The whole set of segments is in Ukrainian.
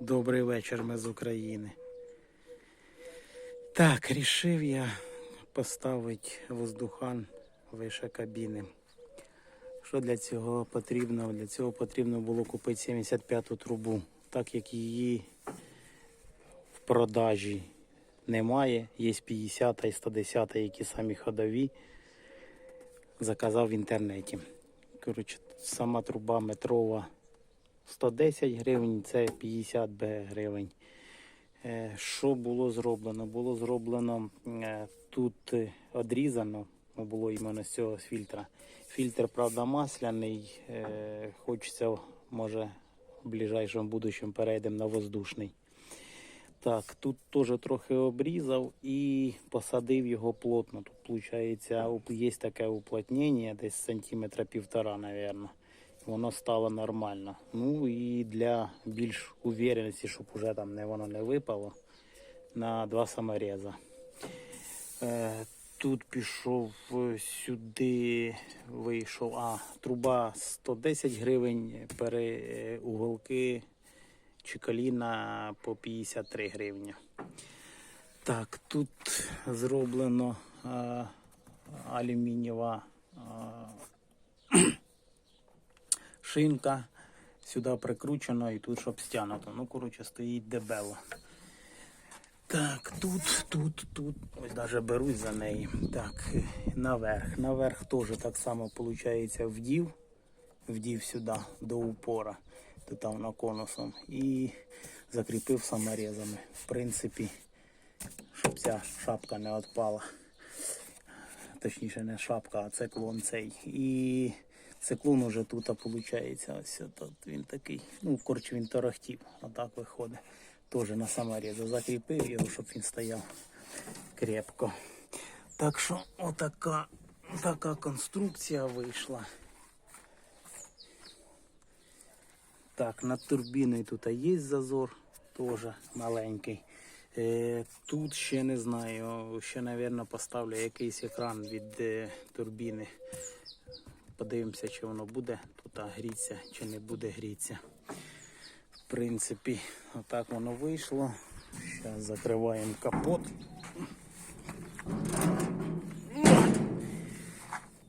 Добрий вечір ми з України. Так, рішив я поставити воздухан вище кабіни. Що для цього потрібно? Для цього потрібно було купити 75-ту трубу, так як її в продажі немає. Є 50 і 110, які самі ходові. Заказав в інтернеті. Коротше, сама труба метрова 110 гривень, це 50 Б гривень. Е, Що було зроблено? Було зроблено е, тут одрізано, було іменно з цього фільтра. Фільтр, правда, масляний. е, Хочеться, може, в ближайшому будущому перейдемо на воздушний. Так, тут теж трохи обрізав і посадив його плотно. Тут, виходить, є таке уплотнення, десь сантиметра півтора, мабуть. Воно стало нормально. Ну і для більш увереності, щоб уже там не воно не випало, на два самореза. Е, тут пішов е, сюди, вийшов. А, труба 110 гривень, пере, е, уголки чи коліна по 53 гривні. Так, тут зроблено е, алюмінієва е, шинка. Сюди прикручено і тут щоб стягнуто. Ну, коротше, стоїть дебело. Так, тут, тут, тут. Ось навіть берусь за неї. Так, наверх. Наверх теж так само виходить вдів. Вдів сюди до упора. Тут там на конусом. І закріпив саморезами. В принципі, щоб ця шапка не відпала. Точніше, не шапка, а циклон цей. І циклон уже тут виходить. Ось тут він такий. Ну, коротше, він торохтів. Отак виходить. Теж на саморезу закріпив його, щоб він стояв крепко. Так що отака така конструкція вийшла. Так, над турбіною тут є зазор, теж маленький. Е, тут ще не знаю, ще, мабуть, поставлю якийсь екран від е, турбіни. Подивимося, чи воно буде тут гріться, чи не буде гріться. В принципі, отак воно вийшло. Зараз закриваємо капот.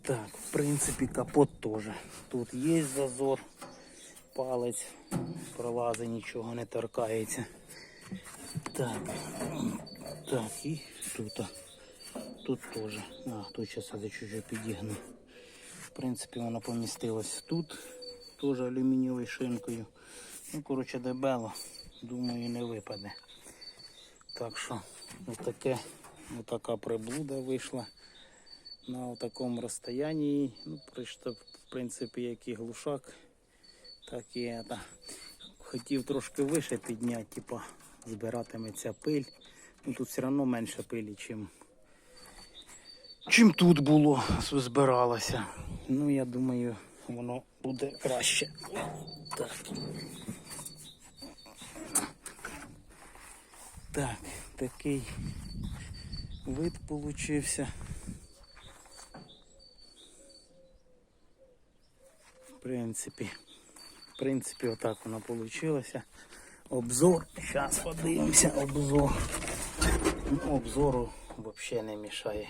Так, в принципі, капот теж. Тут є зазор, палець пролазить, нічого не торкається. Так, так, і тут. Тут теж. А, тут зараз я чуть-чуть підігну. В принципі, воно помістилось тут, теж алюмінієвою шинкою. Ну, коротше, дебело. Думаю, не випаде. Так що, отаке, отака приблуда вийшла на такому розстоянні. Ну, в принципі, як і глушак, так і это. Хотів трошки вище підняти, типа збиратиметься пиль. Ну тут все одно менше пилі, чим, чим тут було, збиралося. Ну, я думаю, воно буде краще. Так. Так, такий вид получився. В принципі, в принципі, отак воно вийшло. Обзор. Зараз подивимося обзор. Ну, обзору взагалі не мішає.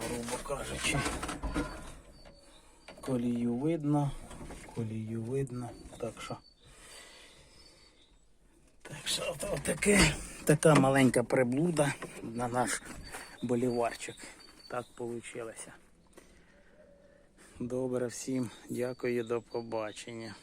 Грубо кажучи. Колію видно, колію видно. Так що. Так що таке, така маленька приблуда на наш боліварчик. Так вийшло. Добре всім, дякую, до побачення.